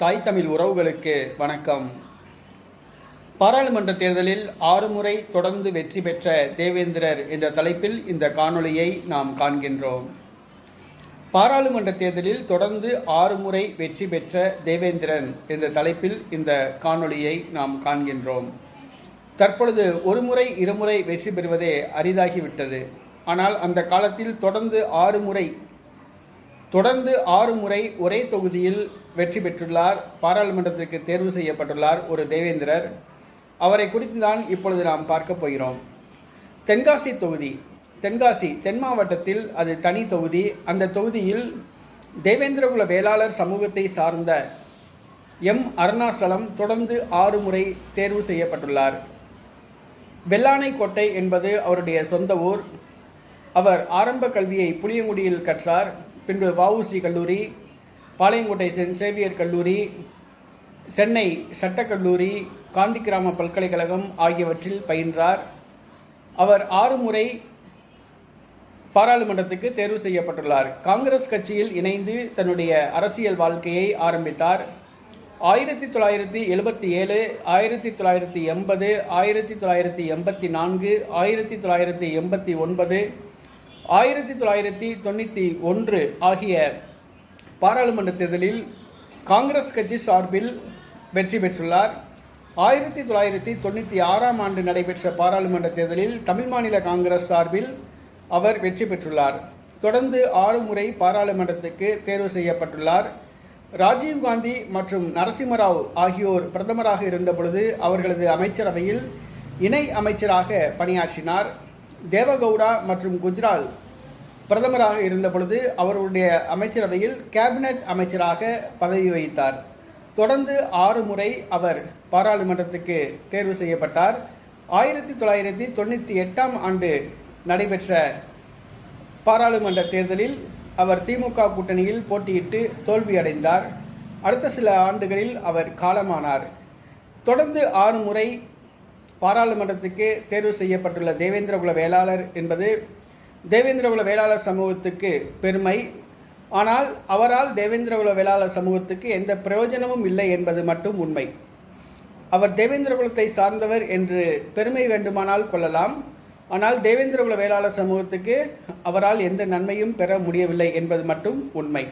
தாய் தமிழ் உறவுகளுக்கு வணக்கம். பாராளுமன்ற தேர்தலில் ஆறு முறை தொடர்ந்து வெற்றி பெற்ற தேவேந்திரர் என்ற தலைப்பில் இந்த காணொளியை நாம் காண்கின்றோம். பாராளுமன்ற தேர்தலில் தொடர்ந்து ஆறு முறை வெற்றி பெற்ற தேவேந்திரன் என்ற தலைப்பில் இந்த காணொளியை நாம் காண்கின்றோம். தற்பொழுது ஒரு முறை இருமுறை வெற்றி பெறுவதே அரிதாகிவிட்டது. ஆனால் அந்த காலத்தில் தொடர்ந்து ஆறு முறை தொடர்ந்து ஆறு முறை ஒரே தொகுதியில் வெற்றி பெற்றுள்ளார். பாராளுமன்றத்திற்கு தேர்வு செய்யப்பட்டுள்ளார் ஒரு தேவேந்திரர். அவரை குறித்து தான் இப்பொழுது நாம் பார்க்க போகிறோம். தென்காசி தொகுதி. தென்காசி தென் மாவட்டத்தில் அது தனி தொகுதி. அந்த தொகுதியில் தேவேந்திரகுல வேளாளர் சமூகத்தை சார்ந்த எம். அருணாசலம் தொடர்ந்து ஆறு முறை தேர்வு செய்யப்பட்டுள்ளார். வெள்ளானைக்கோட்டை என்பது அவருடைய சொந்த ஊர். அவர் ஆரம்ப கல்வியை புளியங்குடியில் கற்றார். பின்பு வஉசி கல்லூரி பாளையங்கோட்டை சென்ட் சேவியர் கல்லூரி சென்னை சட்டக்கல்லூரி காந்தி கிராம பல்கலைக்கழகம் ஆகியவற்றில் பயின்றார். அவர் ஆறு முறை பாராளுமன்றத்துக்கு தேர்வு செய்யப்பட்டுள்ளார். காங்கிரஸ் கட்சியில் இணைந்து தன்னுடைய அரசியல் வாழ்க்கையை ஆரம்பித்தார். ஆயிரத்தி தொள்ளாயிரத்தி எழுபத்தி ஏழு ஆயிரத்தி தொள்ளாயிரத்தி எண்பது ஆயிரத்தி தொள்ளாயிரத்தி எண்பத்தி நான்கு ஆயிரத்தி தொள்ளாயிரத்தி எண்பத்தி ஒன்பது ஆயிரத்தி தொள்ளாயிரத்தி தொண்ணூற்றி ஒன்று ஆகிய பாராளுமன்ற தேர்தலில் காங்கிரஸ் கட்சி சார்பில் வெற்றி பெற்றுள்ளார். ஆயிரத்தி தொள்ளாயிரத்தி தொண்ணூற்றி ஆறாம் ஆண்டு நடைபெற்ற பாராளுமன்ற தேர்தலில் தமிழ் மாநில காங்கிரஸ் சார்பில் அவர் வெற்றி பெற்றுள்ளார். தொடர்ந்து ஆறு முறை பாராளுமன்றத்துக்கு தேர்வு செய்யப்பட்டுள்ளார். ராஜீவ்காந்தி மற்றும் நரசிம்மராவ் ஆகியோர் பிரதமராக இருந்தபொழுது அவர்களது அமைச்சரவையில் இணை அமைச்சராக பணியாற்றினார். தேவகவுடா மற்றும் குஜ்ரால் பிரதமராக இருந்த பொழுது அவருடைய அமைச்சரவையில் கேபினட் அமைச்சராக பதவி வகித்தார். தொடர்ந்து ஆறு முறை அவர் பாராளுமன்றத்துக்கு தேர்வு செய்யப்பட்டார். ஆயிரத்தி தொள்ளாயிரத்தி தொண்ணூற்றி எட்டாம் ஆண்டு நடைபெற்ற பாராளுமன்ற தேர்தலில் அவர் திமுக கூட்டணியில் போட்டியிட்டு தோல்வியடைந்தார் அடுத்த சில ஆண்டுகளில் அவர் காலமானார். தொடர்ந்து ஆறு முறை பாராளுமன்றத்துக்கு தேர்வு செய்யப்பட்டுள்ள தேவேந்திரகுல வேளாளர் என்பது தேவேந்திரகுல வேளாளர் சமூகத்துக்கு பெருமை. ஆனால் அவரால் தேவேந்திரகுல வேளாளர் சமூகத்துக்கு எந்த பிரயோஜனமும் இல்லை என்பது மட்டும் உண்மை. அவர் தேவேந்திரகுலத்தை சார்ந்தவர் என்று பெருமை வேண்டுமானால் கொள்ளலாம். ஆனால் தேவேந்திரகுல வேளாளர் சமூகத்துக்கு அவரால் எந்த நன்மையும் பெற முடியவில்லை என்பது மட்டும் உண்மை.